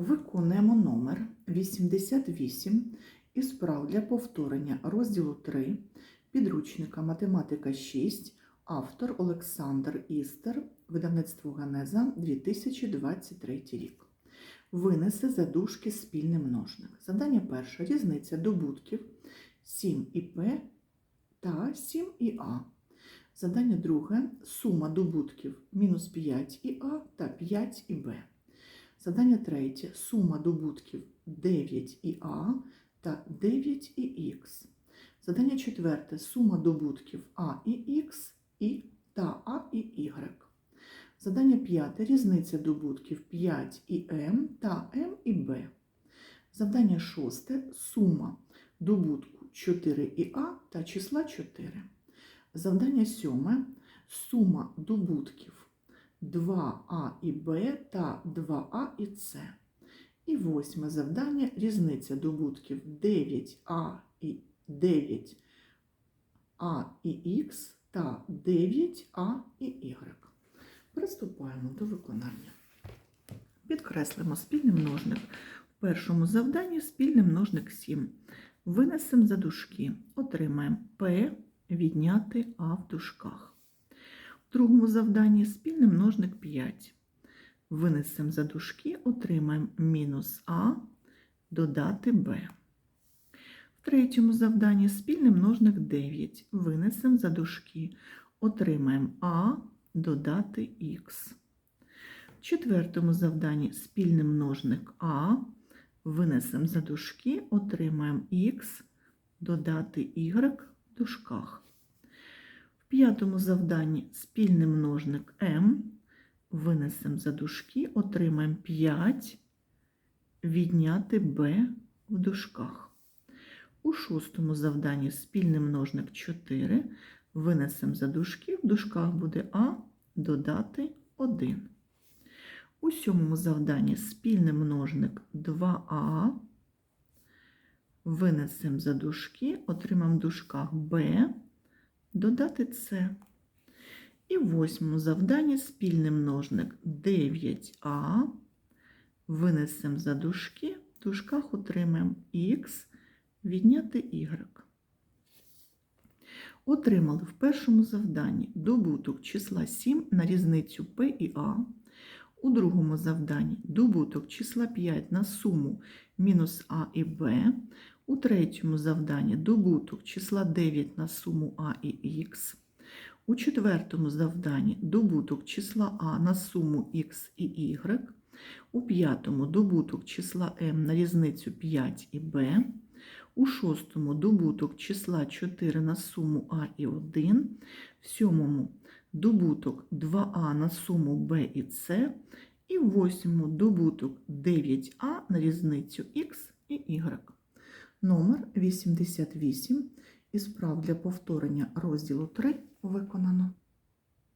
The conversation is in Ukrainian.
Виконуємо номер 88 із прав для повторення розділу 3 підручника Математика 6, автор Олександр Істер, видавництво Ганеза 2023 рік. Винеси за дужки спільний множник. Завдання перше. Різниця добутків 7 і П та 7 і А. Завдання друге. Сума добутків мінус 5 і А та 5 і Б. Завдання третє. Сума добутків 9 і А та 9 і Х. Завдання четверте. Сума добутків А і Х і та А і Y. Завдання п'яте. Різниця добутків 5 і М та М і Б. Завдання шосте. Сума добутку 4 і А та числа 4. Завдання сьоме. Сума добутків 2А і Б та 2А і С. І восьме завдання різниця добутків 9А і 9А і Х та 9А і Y. Приступаємо до виконання. Підкреслимо спільний множник. В першому завданні спільний множник 7. Винесемо за дужки. Отримаємо P відняти А в дужках. В другому завданні спільний множник 5. Винесемо за дужки, отримаємо мінус А додати Б. В третьому завданні спільний множник 9. Винесемо за дужки, отримаємо А додати Х. В четвертому завданні спільний множник А. Винесемо за дужки, отримаємо Х додати Y в дужках. П'ятому завданні спільний множник М. Винесемо за дужки, отримаємо 5 відняти b в дужках. У шостому завданні спільний множник 4. Винесемо за дужки, в дужках буде А додати 1. У сьомому завданні спільний множник 2а. Винесемо за дужки, отримаємо в дужках b додати С. І восьмому завдання спільний множник 9а. Винесемо за дужки, в дужках отримаємо х відняти y. Отримали в першому завданні добуток числа 7 на різницю p і a. У другому завданні добуток числа 5 на суму мінус а і b. У третьому завданні добуток числа 9 на суму а і х. У четвертому завданні добуток числа А на суму Х і Y. У п'ятому добуток числа М на різницю 5 і Б. У шостому добуток числа 4 на суму А і 1. В сьомому добуток 2А на суму Б і С. І в восьмому добуток 9А на різницю Х і Y. Номер 88 із прав для повторення розділу 3 виконано.